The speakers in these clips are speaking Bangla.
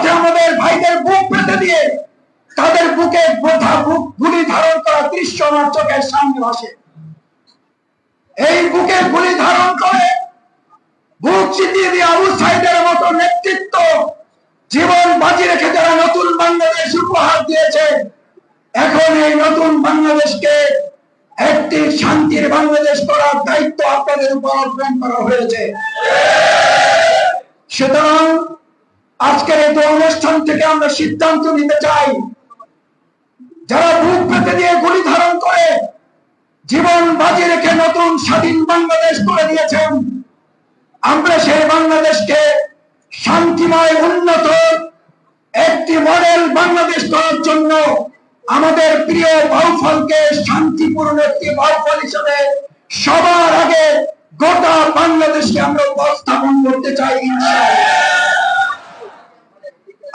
রাজপথে আমাদের ভাইদের বুক পেতে দিয়ে তাদের বুক গুলি ধারণ করা দৃশ্য আমার চোখের সামনে আসে। এই বুকে গুলি ধারণ করে বুক চিতিয়ে দিয়ে আবু সাইদের মতো নেতৃত্ব জীবন বাজি রেখে যারা নতুন বাংলাদেশ উপহার দিয়েছে, এখন এই নতুন বাংলাদেশকে একটি শান্তির বাংলাদেশ করার দায়িত্ব আপনাদের উপর অর্পণ করা হয়েছে। সুতরাং আজকের এই অনুষ্ঠান থেকে আমরা সিদ্ধান্ত নিতে চাই যারা বুক পেতে দিয়ে গুলি ধারণ করে, জীবন বাজি রেখে নতুন স্বাধীন বাংলাদেশ করে দিয়েছেন, আমরা সেই বাংলাদেশকে শান্তিময়, উন্নত, একটি মডেল বাংলাদেশ করার জন্য আমাদের প্রিয় বাউফলকে শান্তিপূর্ণ একটি বাউফল হিসেবে সবার আগে গোটা বাংলাদেশকে আমরা উপস্থাপন করতে চাই ইনশাআল্লাহ।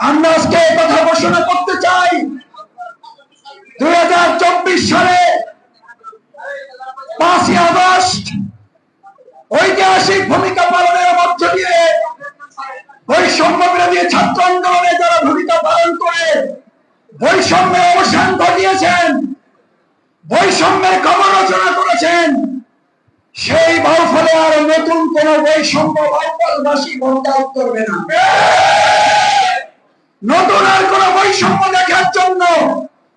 আমরা আজকে কথা ঘোষণা করতে চাই। দুই হাজার চব্বিশ সালে পাঁচই আগস্ট ঐতিহাসিক ভূমিকা পালনের মধ্য দিয়ে বৈষম্য বিরোধী ছাত্র আন্দোলনে যারা ভূমিকা পালন করে বৈষম্যের অবসান ঘটিয়েছেন, বৈষম্যের খবর রচনা করেছেন, সেই বাউফলে আর নতুন কোন বৈষম্য বাউফলবাসী বরদাস্ত করবে না। নতুন আর কোন বৈষম্য দেখার জন্য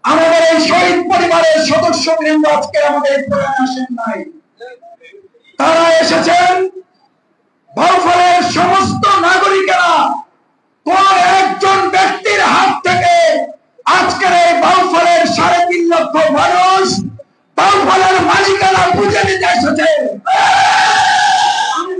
আমাদের এই শহীদ পরিবারের সদস্য বৃন্দ আজকে আমাদের এই আসেন নাই। তারা এসেছেন, বাউফলের সমস্ত নাগরিকেরা কোন একজন ব্যক্তির হাত থেকে আজকের এই বাউফলের সাড়ে তিন লক্ষ মানুষ বাউফলের মালিকানা বুঝে নিতে এসেছে।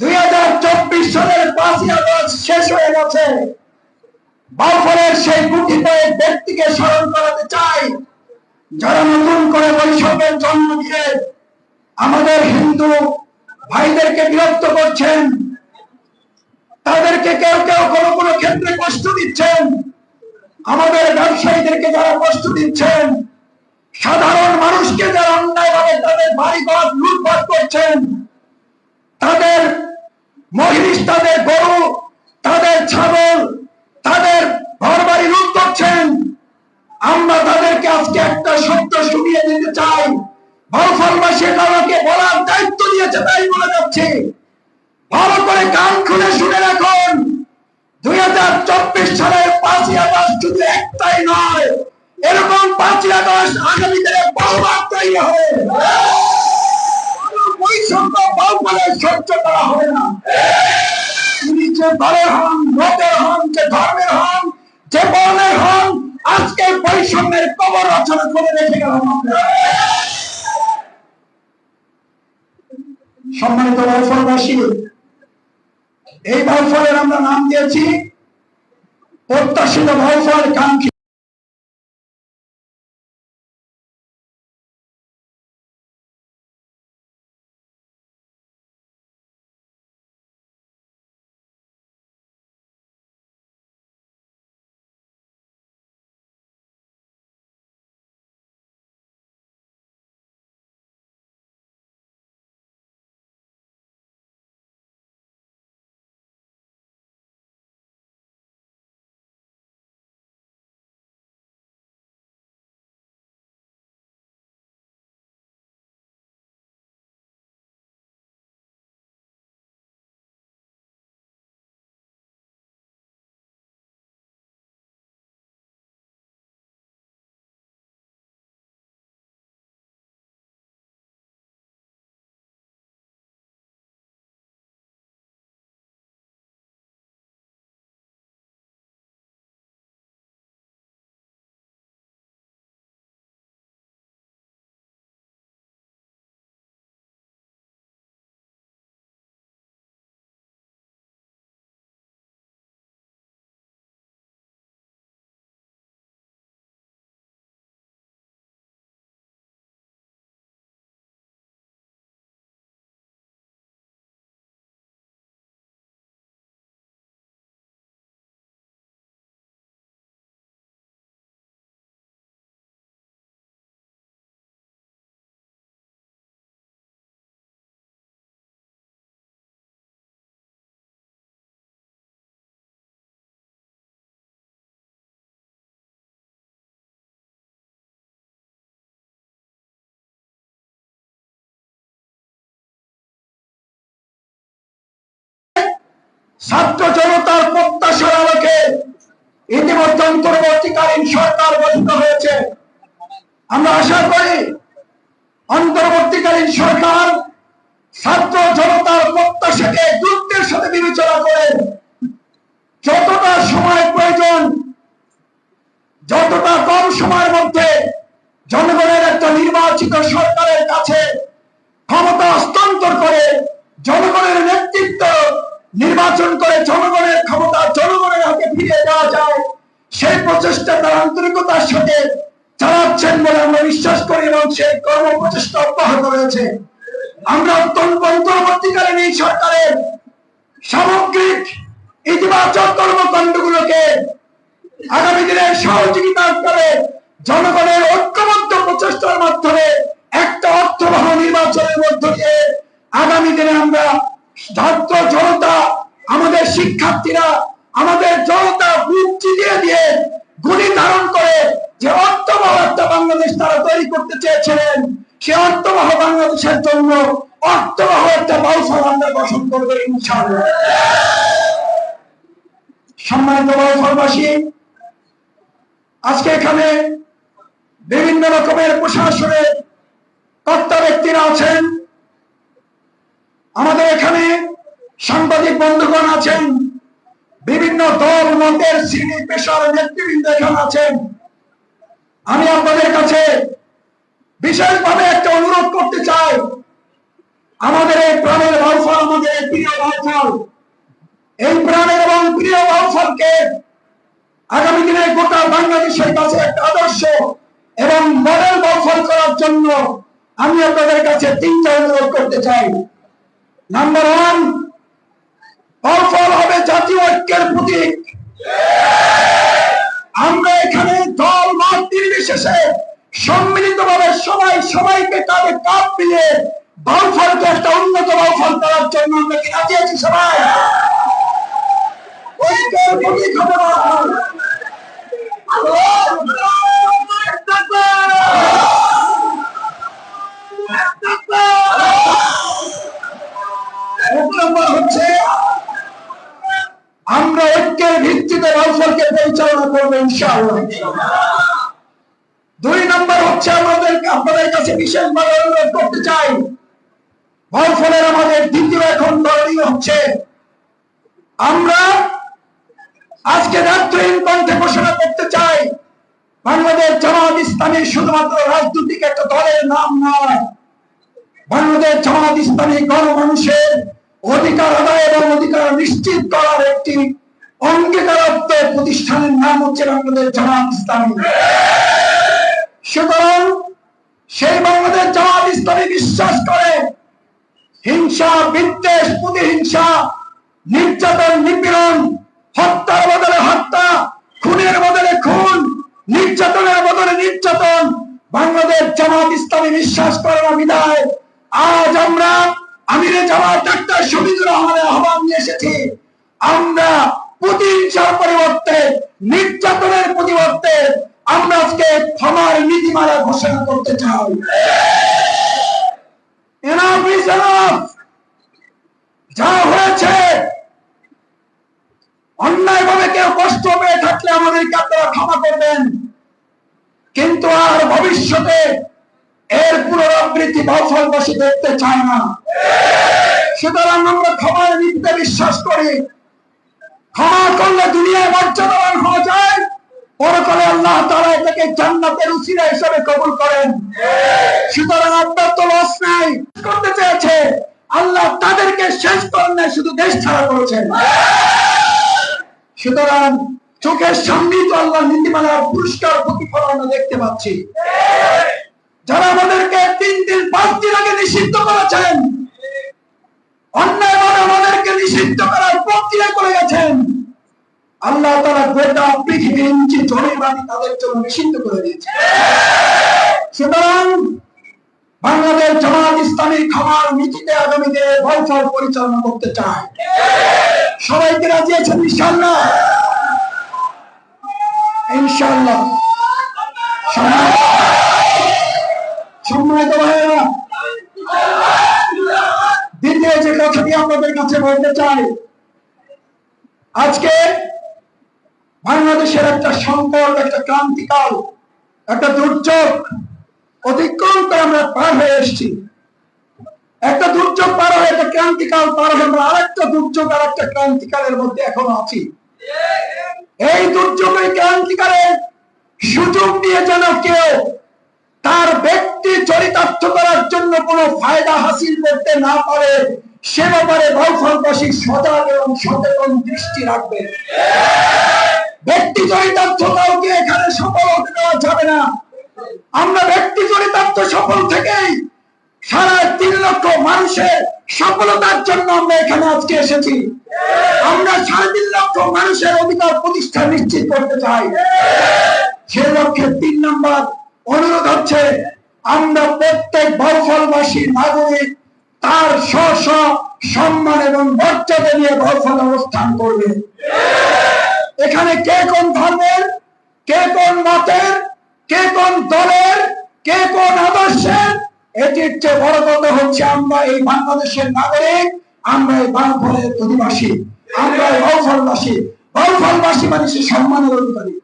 দুই হাজার চব্বিশ সালের পাঁচই আগস্ট শেষ হয়ে গেছে। বাফরের সেই ব্যক্তিকে স্মরণ করাতে চাই। যারা নতুন করে বৈষম্যের জন্ম দিয়ে আমাদের হিন্দু ভাইদেরকে বিরক্ত করছেন, তাদেরকে কেউ কেউ কোনো কোনো ক্ষেত্রে কষ্ট দিচ্ছেন, আমাদের ব্যবসায়ীদেরকে যারা কষ্ট দিচ্ছেন, সাধারণ মানুষকে যারা মহিষ তাদের গরু, তাদের ছাগল, তাদের ঘর বাড়ি লুট করছেন। আমরা তাদেরকে আজকে একটা সত্য শুনিয়ে দিতে চাই। আমাকে বলার দায়িত্ব তাই বলে যাচ্ছি। ভালো করে কান খুলে শুনে রাখুন। দুই হাজার চব্বিশ সালের পাঁচই আগস্ট শুধু একটাই নয়, এরকম পাঁচই আগস্ট আগামী দিনে বহুবার তৈরি হবে। বৈষম্য বাউফলে সহ্য কবর রচনা করে রেখে গেলাম সম্মানিত বাউফলবাসী এই ভাউফলের আমরা নাম দিয়েছি প্রত্যাশিত ভাউফল কাঙ্ক্ষিত ছাত্র জনতার প্রত্যাশার আলোকে ইতিমধ্যে অন্তর্বর্তীকালীন সরকার গঠিত হয়েছে। আমরা আশা করি অন্তর্বর্তীকালীন সরকার ছাত্র জনতার প্রত্যাশাকে গুরুত্বের সাথে বিবেচনা করে যতটা সময় প্রয়োজন, যতটা কম সময়ের মধ্যে জনগণের একটা নির্বাচিত সরকারের কাছে ক্ষমতা হস্তান্তর করে জনগণের নেতৃত্ব নির্বাচন করে জনগণের ক্ষমতা, জনগণের হাতে ফিরিয়ে দেওয়া যায় সেই প্রচেষ্টা তার আন্তরিকতার সাথে চালাচ্ছেন বলে আমরা বিশ্বাস করি এবং সেই কর্ম প্রচেষ্টা অব্যাহত রয়েছে। আমরা অত্যন্ত অন্তর্বর্তীকালীন এই সরকারের সামগ্রিক ইতিবাচক কর্মকাণ্ডগুলোকে আগামী দিনে সহযোগিতা করে জনগণের ঐক্যবদ্ধ প্রচেষ্টার মাধ্যমে একটা অর্থবহ নির্বাচনের মধ্য দিয়ে আগামী দিনে আমরা ছাত্র জনতা, আমাদের শিক্ষার্থীরা, আমাদের জনতা বুক চিলিয়ে দিয়ে গুলি ধারণ করে যে অর্থবহ একটা বাংলাদেশ তারা তৈরি করতে চেয়েছিলেন, সে অর্থবহ বাংলাদেশের জন্য অর্থবহ একটা বাউফল আমরা গঠন করব ইনশাআল্লাহ। সম্মানিত বাউফলবাসী, আজকে এখানে বিভিন্ন রকমের প্রশাসনের কর্তা ব্যক্তিরা আছেন। আমাদের এখানে সাংবাদিক বন্ধুগণ আছেন, বিভিন্ন দল, মতের শ্রেণি, পেশার নেতৃবৃন্দ এখানে আছেন। আমি আপনাদের কাছে বিশেষভাবে একটা অনুরোধ করতে চাই। আমাদের এই প্রাণের বাউফল আমাদের এই প্রিয় বাউফল এই প্রাণের এবং প্রিয় বাউফলকে আগামী দিনে গোটা বাংলাদেশের কাছে একটা আদর্শ এবং মডেল বাউফল করার জন্য আমি আপনাদের কাছে তিনটা অনুরোধ করতে চাই। নাম্বার ওয়ান অফল হবে জাতীয় ঐক্যের প্রতীক। আমরা এখানে দল মাঠ নির্বিশেষে সম্মিলিত ভাবে সবাই সবাইকে কাঁধে কাপ মিলিয়ে বাউফলকে একটা করতে চাই। রাউফলের আমাদের দ্বিতীয় এখন করণীয় হচ্ছে। আমরা আজকে রাত্রিহীন কণ্ঠে ঘোষণা করতে চাই, বাংলাদেশ জামাত ইসলামী শুধুমাত্র রাজনৈতিক একটা দলের নাম নয়। বাংলাদেশ জামাত ইসলামী গণমানুষের অধিকার আদায় এবং অধিকার নিশ্চিত করার একটি অঙ্গীকারত্ব প্রতিষ্ঠানের নাম হচ্ছে বাংলাদেশ জামাত ইসলামী। সুতরাং সেই বাংলাদেশ জামাত ইসলামী বিশ্বাস করে, হিংসা, বিদ্বেষ, প্রতিহিংসা, নির্যাতন, নিপীড়ন, হত্যার বদলে হত্যা, খুনের বদলে খুন, নির্যাতনের বদলে নির্যাতন, বাংলাদেশ জামাত ইসলামী বিশ্বাস করে না বিদায় আজ আমরা আমিরে জামাত ডাক্তার শহীদুর রহমানের আহ্বান নিয়ে এসেছি। আমরা প্রতিহিংসার পরিবর্তে, নির্যাতনের পরিবর্তে আমরা আজকে ক্ষমার নীতিমালা ঘোষণা করতে চাই. যা হয়েছে অন্যায় ভাবে কেউ কষ্ট পেয়ে থাকলে আমাদেরকে আপনারা ক্ষমা করবেন। কিন্তু আর ভবিষ্যতে এর পুনরাবৃত্তি বাউফলবাসী দেখতে চায় না। সুতরাং আমরা ক্ষমার নীতিতে বিশ্বাস করি। ক্ষমা করলে দুনিয়ায় মর্যাদাবান আল্লাহ তাদেরকে শেষ করেন শুধু দেশ ছাড়া করেছেন। সুতরাং চোখের সামনেই তো আল্লাহ নীতিমালার পুরস্কার দেখতে পাচ্ছি। যারা আমাদেরকে তিন দিন, পাঁচ দিন আগে নিষিদ্ধ করেছেন, অন্যায়ভাবে আমাদেরকে নিষিদ্ধ করার প্রক্রিয়া করে গেছেন। আল্লাহ তারা গোটা পৃথিবীর জমি বাড়ি তাদের জন্য নিষিদ্ধ করে দিয়েছে। সুতরাং বাংলাদেশ জামাত ইসলামী খামার নীতিতে আগামী দিনে ফল পরিচালনা করতে চায়। সবাইকে রাজি আছেন ইনশাল্লাহ ইনশাল্লাহ সম্মানিত ভাইয়েরা, দ্বিতীয় যে কথাটি আপনাদের কাছে বলতে চাই, আজকে বাংলাদেশের একটা সংকট, একটা ক্রান্তিকাল, একটা দুর্যোগ অতিক্রম করে আমরা পার হয়ে এসেছি। একটা দুর্যোগ পার হয়ে, একটা ক্রান্তিকাল পার হয়ে আমরা আরেকটা দুর্যোগ আর একটা ক্রান্তিকালের মধ্যে এখনও আছি। এই দুর্যোগের ক্রান্তিকালের সুযোগ নিয়ে যেন কেউ তার ব্যক্তি চরিতার্থ করার জন্য কোনো ফায়দা হাসিল করতে না পারে, সে ব্যাপারে বাউফলবাসী সজাগ এবং সচেতন দৃষ্টি রাখবে। ব্যক্তি চরিতার্থ কাউকে এখানে সফল হতে দেওয়া যাবে না। আমরা ব্যক্তি চরিতার্থ সফল থেকেই সারা তিন লক্ষ মানুষের সফলতার জন্য আমরা এখানে আজকে এসেছি। আমরা সাড়ে তিন লক্ষ মানুষের অধিকার প্রতিষ্ঠা নিশ্চিত করতে চাই। সে লক্ষ্যে তিন নম্বর অনুরোধ হচ্ছে, আমরা প্রত্যেক বাউফলবাসী নাগরিক তার স্ব সম্মান এবং মর্যাদা নিয়ে বাউফল অবস্থান করবে। এখানে কে কোন ধর্মের, কে কোন মতের, কে কোন দলের, কে কোন আদর্শের? এটির চেয়ে বড় কথা হচ্ছে আমরা এই বাংলাদেশের নাগরিক, আমরা এই বাউফলের অধিবাসী, আমরা এই বাউফলবাসী। বাউফলবাসী মানুষের সম্মানের অধিকারী।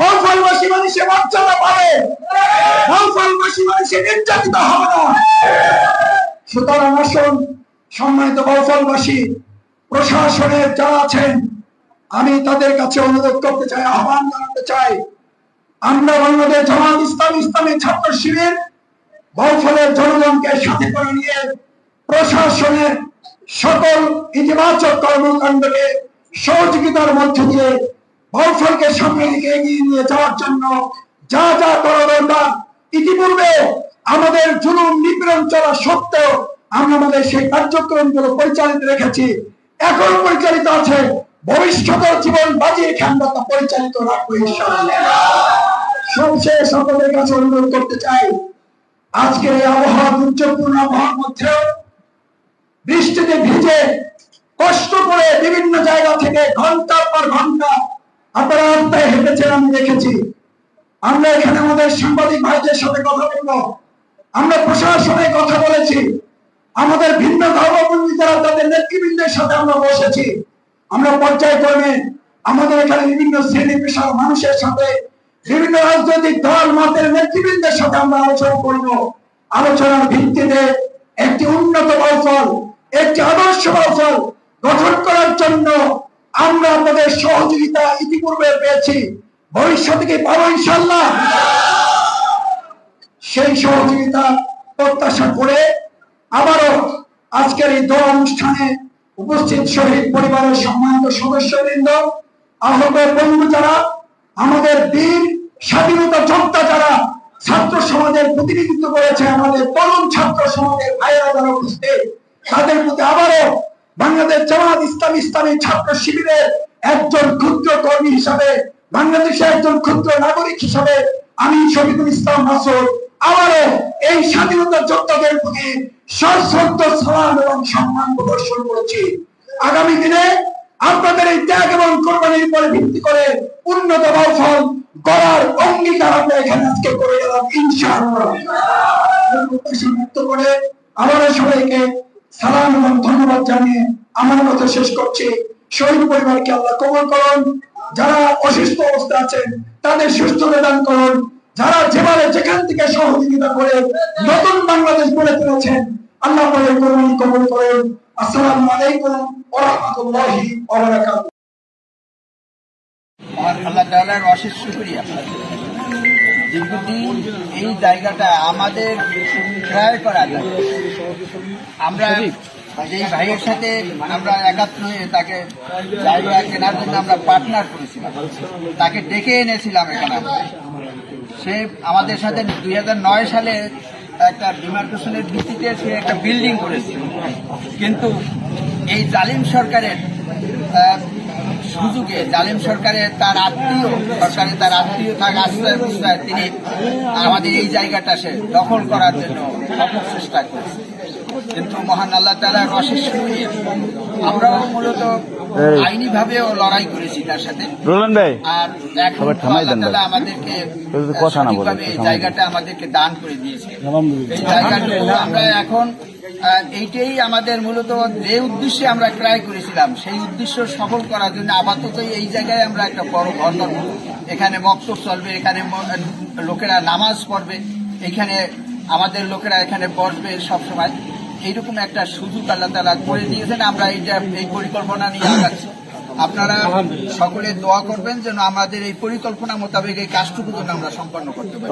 বাউফলবাসী মানুষের মর্যাদা পাবে। বাউফলবাসী মানুষের নির্যাতিত হবে না। সুতরাং আসুন, সম্মানিত বাউফলবাসী, প্রশাসনের যারা আছেন আমি তাদের কাছে অনুরোধ করতে চাই, আহ্বান জানাতে চাই। আমরা বাংলাদেশ জামাত ইসলাম ইসলামী ছাত্র শিবির বাউফলের জনগণকে সাথে করে নিয়ে প্রশাসনের সকল ইতিবাচক কর্মকাণ্ডকে সহযোগিতার মধ্য দিয়ে বাউফলকে সামনের দিকে এগিয়ে নিয়ে যাওয়ার জন্য যা যা করা দরকার ইতিপূর্বে আমাদের জুলুম নিপীড়ন চলা সত্ত্বেও আমরা আমাদের সেই কার্যক্রমগুলো পরিচালিত রেখেছি। এখন পরিচালিত আছে। ভবিষ্যতের জীবন বাজিয়ে আমরা পরিচালিত রাখব সবশেষ সকলের কাছে অনুরোধ করতে চাই, আজকের এই আবহাওয়া দুর্যোগপূর্ণ আবহাওয়ার মধ্যেও বৃষ্টিতে ভিজে কষ্ট করে বিভিন্ন জায়গা থেকে ঘণ্টার পর ঘণ্টা আপনারা রাস্তায় হেঁটেছেন, আমি দেখেছি। আমরা এখানে আমাদের সাংবাদিক ভাইদের সাথে কথা বলব। আমরা প্রশাসনে কথা বলেছি। আমাদের ভিন্ন ধর্মবন্দী যারা তাদের নেতৃবৃন্দের সাথে আমরা বসেছি। আমরা পর্যায়ক্রমে আমাদের এখানে বিভিন্ন শ্রেণি পেশার মানুষের সাথে, বিভিন্ন রাজনৈতিক দল, মতের নেতৃবৃন্দের সাথে আমরা আলোচনা করব। আলোচনার ভিত্তিতে একটি উন্নত বাউফল একটি আদর্শ বাউফল গঠন করার জন্য আমরা আপনাদের সহযোগিতা ইতিপূর্বে পেয়েছি। ভবিষ্যতে কি পাবো ইনশাল্লাহ সেই সহযোগিতা প্রত্যাশা করে আবারও আজকের এই দোয়া অনুষ্ঠানে উপস্থিত শহীদ পরিবারের সম্মানিত সদস্যবৃন্দ, আহত বন্ধু যারা, আমাদের বীর স্বাধীনতা যোদ্ধা যারা ছাত্র সমাজের প্রতিনিধিত্ব করেছে, আমাদের তরুণ ছাত্র সমাজের ভাইয়েরা যারা উপস্থিত, তাদের প্রতি আবারও বাংলাদেশ জামাত ইসলাম ইসলামী ছাত্র শিবিরের একজন ক্ষুদ্র কর্মী হিসাবে, বাংলাদেশের একজন ক্ষুদ্র নাগরিক হিসাবে আমি শহীদুল ইসলাম মাসুদ আবারও এই স্বাধীনতা যোদ্ধাদের প্রতি আপনাদের এই ত্যাগ এবং কোরবানির উপরে ভিত্তি করে উন্নত গড়ার অঙ্গীকার আমরা এখানে আজকে করে গেলাম ইনশাআল্লাহ। করে আবারও সবাইকে সালাম এবং ধন্যবাদ জানিয়ে আমার কথা শেষ করছি। শহীদ পরিবারকে আল্লাহ কবল করুন। যারা অসুস্থ অবস্থা আছেন, তাদের সুস্থতা দান করুন। যারা যেভাবে যেখান থেকে সহযোগিতা করে নতুন বাংলাদেশ গড়ে তুলেছেন, আল্লাহ কোরবানি কবল করুন। আসসালামু আলাইকুম এই জায়গাটা আমাদের ক্রয় করা যায়। আমরা যেই ভাইয়ের সাথে আমরা একাত্ম হয়ে তাকে জায়গা কেনার জন্য আমরা পার্টনার করেছিলাম, তাকে ডেকে এনেছিলাম এখানে। সে আমাদের সাথে দুই নয় সালে একটা ডিমার্কেশনের ভিত্তিতে সে একটা বিল্ডিং করেছিল কিন্তু এই জালিম সরকারের সুযোগে জালিম সরকারের তার আত্মীয়, সরকারের তার আত্মীয় থাকা আশ্রয় প্রশ্রয় তিনি আমাদের এই জায়গাটা সে দখল করার জন্য চেষ্টা করেছে কিন্তু মহান আল্লাহ তালার অশেষ। আমরাও মূলত। আইনি ভাবেও লড়াই করেছি তার সাথে। রোলান ভাই আর এখন আবার থামাই দেন আল্লাহ ভাই। তাআলা আমাদেরকে কথা না বলে, সঠিকভাবে এই থামাই দেন। জায়গাটা আমাদেরকে দান করে দিয়েছে। এই জায়গাটুকু আমরা এখন এইটাই আমাদের মূলত যে উদ্দেশ্যে আমরা ক্রয় করেছিলাম সেই উদ্দেশ্য সফল করার জন্য আপাতত এই জায়গায় আমরা একটা বড় ঘর এখানে মক্তব চলবে এখানে লোকেরা নামাজ পড়বে এখানে আমাদের লোকেরা এখানে বসবে সবসময়। এইরকম একটা সুযোগ আল্লাহ তালা করে দিয়েছেন আমরা এইটা এই পরিকল্পনা নিয়ে আগাচ্ছি আপনারা সকলে দোয়া করবেন যেন আমাদের এই পরিকল্পনা মোতাবেক এই কাজটুকু যেন আমরা সম্পন্ন করতে পারি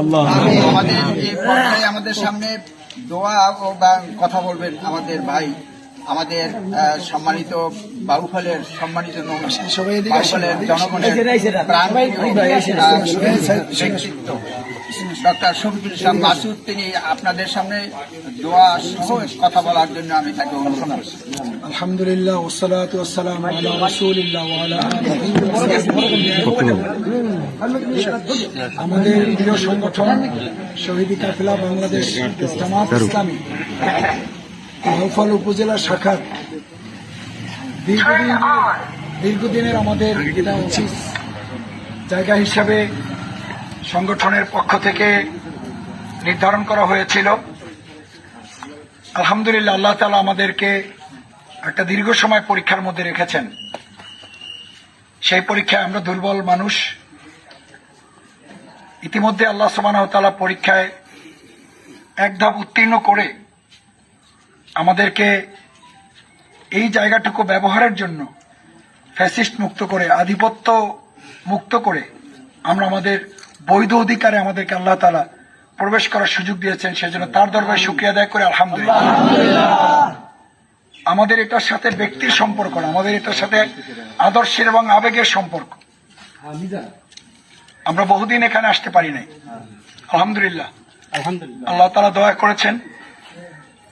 আমাদের এই পর্যায়ে আমাদের সামনে দোয়া ও বা কথা বলবেন আমাদের ভাই আমাদের আহ, সম্মানিত বাউফলের সম্মানিত বাউফলের জনগণের ব্যক্তিত্ব ডক্টর শফিকুল ইসলাম মাসুদ তিনি আপনাদের সামনে দোয়া সহ কথা বলার জন্য আমি তাকে আলহামদুলিল্লাহ। আমাদের প্রিয় সংগঠন শহীদি কাফেলা বাংলাদেশ জামাত ইসলামী নৌফল উপজেলা শাখার দীর্ঘদিন দীর্ঘদিনের আমাদের এটা উচিত জায়গা হিসাবে সংগঠনের পক্ষ থেকে নির্ধারণ করা হয়েছিল। আলহামদুলিল্লাহ, আল্লাহ তালা আমাদেরকে একটা দীর্ঘ সময় পরীক্ষার মধ্যে রেখেছেন। সেই পরীক্ষায় আমরা দুর্বল মানুষ। ইতিমধ্যে আল্লাহ সুবাহ তালা পরীক্ষায় এক ধাপ উত্তীর্ণ করে আমাদেরকে এই জায়গাটুকু ব্যবহারের জন্য ফ্যাসিস্ট মুক্ত করে, আধিপত্য মুক্ত করে আমরা আমাদের বৈধ অধিকারে আমাদেরকে আল্লাহ তালা প্রবেশ করার সুযোগ দিয়েছেন সেজন্য তার দরবারে শুক্রিয়া আদায় করে আলহামদুলিল্লাহ। আমাদের এটার সাথে ব্যক্তির সম্পর্ক না আমাদের এটার সাথে আদর্শের এবং আবেগের সম্পর্ক। আমরা বহুদিন এখানে আসতে পারি নাই। আলহামদুলিল্লাহ। আল্লাহ তালা দয়া করেছেন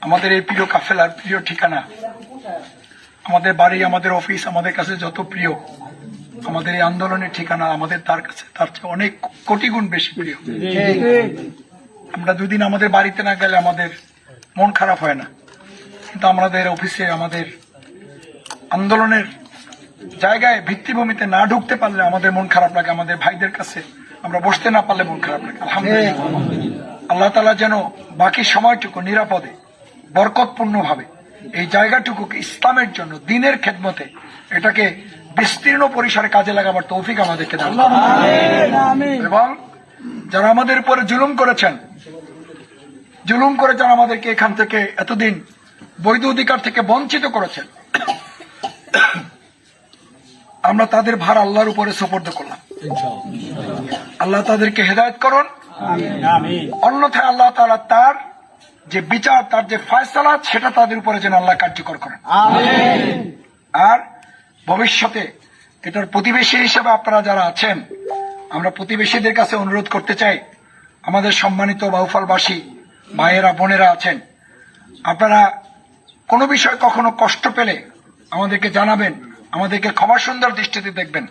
আমাদের এই প্রিয় কাফেলার প্রিয় ঠিকানা আমাদের বাড়ি আমাদের অফিস আমাদের কাছে যত প্রিয় আমাদের এই আন্দোলনের ঠিকানা আমাদের তার কাছে তার চেয়ে অনেক কোটি গুণ বেশি প্রিয় আমরা দুদিন আমাদের বাড়িতে না গেলে আমাদের মন খারাপ হয় না। কিন্তু আমাদের অফিসে আমাদের আন্দোলনের জায়গায় ভিত্তিভূমিতে না ঢুকতে পারলে আমাদের মন খারাপ লাগে আমাদের ভাইদের কাছে আমরা বসতে না পারলে মন খারাপ লাগে। আলহামদুলিল্লাহ। আল্লাহ তালা যেন বাকি সময়টুকু নিরাপদে বরকতপূর্ণ ভাবে এই জায়গাটুকুকে ইসলামের জন্য দিনের খেদমতে এটাকে বিস্তীর্ণ পরিসরে কাজে লাগাবার তৌফিক আমাদেরকে দান এবং যারা আমাদের উপরে জুলুম করেছেন জুলুম করে যারা আমাদেরকে এখান থেকে এতদিন বৈধ অধিকার থেকে বঞ্চিত করেছেন আমরা তাদের ভার আল্লাহর উপরে সুপর্দ করলাম। আল্লাহ তাদেরকে হেদায়ত করুন। অন্যথায় আল্লাহ তাআলা তার যে বিচার তার যে ফয়সালা সেটা তাদের উপরে যেন আল্লাহ কার্যকর করেন। আর ভবিষ্যতে এটার প্রতিবেশী হিসেবে আপনারা যারা আছেন, আমরা প্রতিবেশীদের কাছে অনুরোধ করতে চাই, আমাদের সম্মানিত বাউফলবাসী, ভাইয়েরা, বোনেরা আছেন, আপনারা কোনো বিষয় কখনো কষ্ট পেলে আমাদেরকে জানাবেন, আমাদেরকে ক্ষমা সুন্দর দৃষ্টিতে দেখবেন।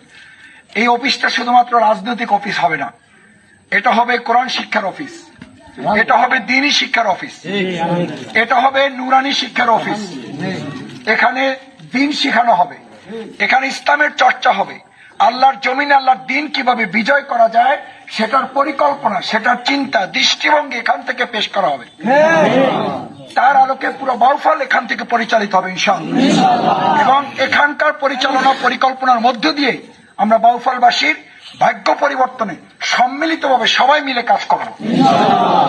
এই অফিসটা শুধুমাত্র রাজনৈতিক অফিস হবে না, এটা হবে কোরআন শিক্ষার অফিস, এটা হবে দিনী শিক্ষার অফিস, এটা হবে নুরানি শিক্ষার অফিস, এখানে দিন শিখানো হবে। এখানে ইসলামের চর্চা হবে। আল্লাহর জমিনে আল্লাহর দিন কীভাবে বিজয় করা যায়, সেটার পরিকল্পনা, সেটার চিন্তা, দৃষ্টিভঙ্গি এখান থেকে পেশ করা হবে। তার আলোকে পুরো বাউফল এখান থেকে পরিচালিত হবে, ইনশাআল্লাহ। এবং এখানকার পরিচালনা পরিকল্পনার মধ্য দিয়ে আমরা বাউফলবাসীর ভাগ্য পরিবর্তনে সম্মিলিতভাবে সবাই মিলে কাজ করব।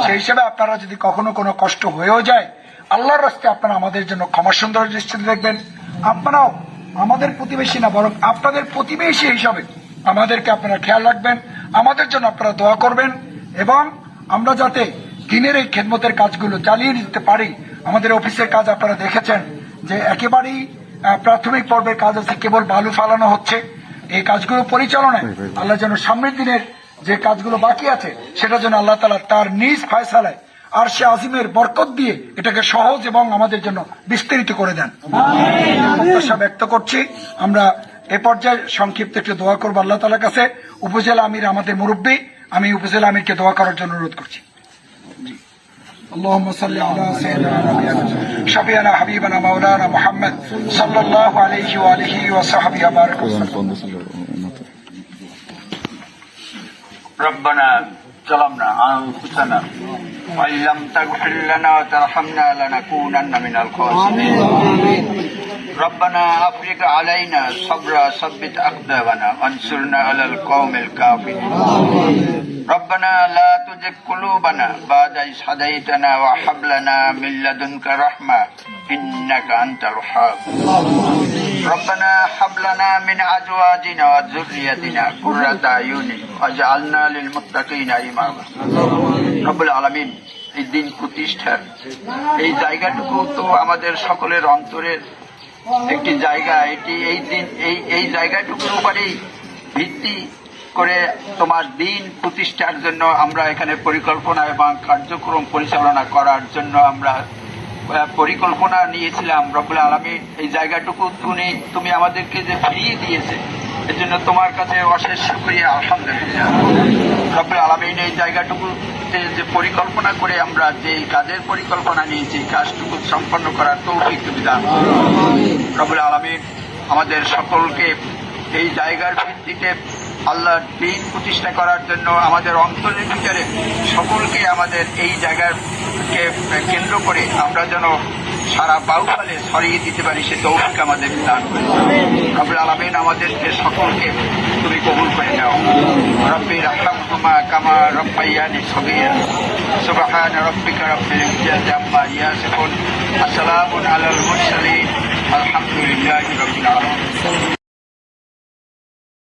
সেই হিসেবে আপনারা যদি কখনো কোনো কষ্ট হয়েও যায়, আল্লাহর রাস্তায় আপনারা আমাদের জন্য ক্ষমা সুন্দর দৃষ্টিতে দেখবেন। আপনারাও আমাদের প্রতিবেশী না বরং আপনাদের প্রতিবেশী হিসাবে আমাদেরকে আপনারা খেয়াল রাখবেন আমাদের জন্য আপনারা দোয়া করবেন এবং আমরা যাতে দিনের এই খেদমতের কাজগুলো চালিয়ে নিতে পারি আমাদের অফিসের কাজ আপনারা দেখেছেন যে একেবারেই প্রাথমিক পর্বের কাজ আছে কেবল বালু ফালানো হচ্ছে। এই কাজগুলো পরিচালনায় আল্লাহ যেন সামনের দিনের যে কাজগুলো বাকি আছে সেটা যেন আল্লাহ তালা তার নিজ ফায়সালায় আর সে আজিমের বরকত দিয়ে এটাকে সহজ এবং আমাদের জন্য বিস্তারিত করে দেন প্রত্যাশা ব্যক্ত করছি আমরা এ পর্যায়ে সংক্ষিপ্ত একটু দোয়া করবো আল্লাহ তালার কাছে উপজেলা আমির আমাদের মুরব্বী আমি উপজেলা আমিরকে দোয়া করার জন্য অনুরোধ করছি اللهم صل على سيدنا نبينا شفينا حبيبنا مولانا محمد صلى الله عليه وآله وصحبه وبارك وسلم ربنا ظلمنا أنفسنا وإن لم تغفر لنا وترحمنا لنكونن من الخاسرين ربنا أفرغ علينا صبرا ثبت أقدامنا وانصرنا على القوم الكافرين ربنا لا تزغ قلوبنا بعد إذ هديتنا وهب لنا من لدنك رحمة إنك أنت الوهاب ربنا هب لنا من أزواجنا وذريتنا قرة أعين واجعلنا للمتقين إماما রব্বুল আলমিন এই দিন প্রতিষ্ঠার এই জায়গাটুকু তো আমাদের সকলের অন্তরের একটি জায়গা এটি এই দিন এই এই জায়গাটুকুর উপরেই ভিত্তি করে তোমার দিন প্রতিষ্ঠার জন্য আমরা এখানে পরিকল্পনা এবং কার্যক্রম পরিচালনা করার জন্য আমরা আহ, পরিকল্পনা নিয়েছিলাম রব্বুল আলমিন এই জায়গাটুকু তুমি তুমি আমাদেরকে যে ফিরিয়ে দিয়েছে এর জন্য তোমার কাছে অশেষ শুক্রিয়া আলহামদুলিল্লাহ রব্বুল আলমিন এই জায়গাটুকুতে যে পরিকল্পনা করে আমরা যে কাজের পরিকল্পনা নিয়েছি কাজটুকু সম্পন্ন করার তৌফিক তুমি দান করো। রব্বুল আলমিন আমাদের সকলকে এই জায়গার ভিত্তিতে আল্লাহর দিন প্রতিষ্ঠা করার জন্য আমাদের অন্তরের ভিতরে সকলকে আমাদের এই জায়গাকে কেন্দ্র করে আমরা যেন সারা বাউফালে ছড়িয়ে দিতে পারি, সে তৌফিক আমাদের দান করে আলমিন আমাদেরকে সকলকে তুমি কবুল করে নাও। রব্বি রাহমাহুমা কামা রব্বাইয়ানি সগীরা। সুবহান রব্বিকা রব্বিল ইজ্জাতি আম্মা ইয়াসিফুন। আসসালামু আলাল মুরসালিন। আলহামদুলিল্লাহি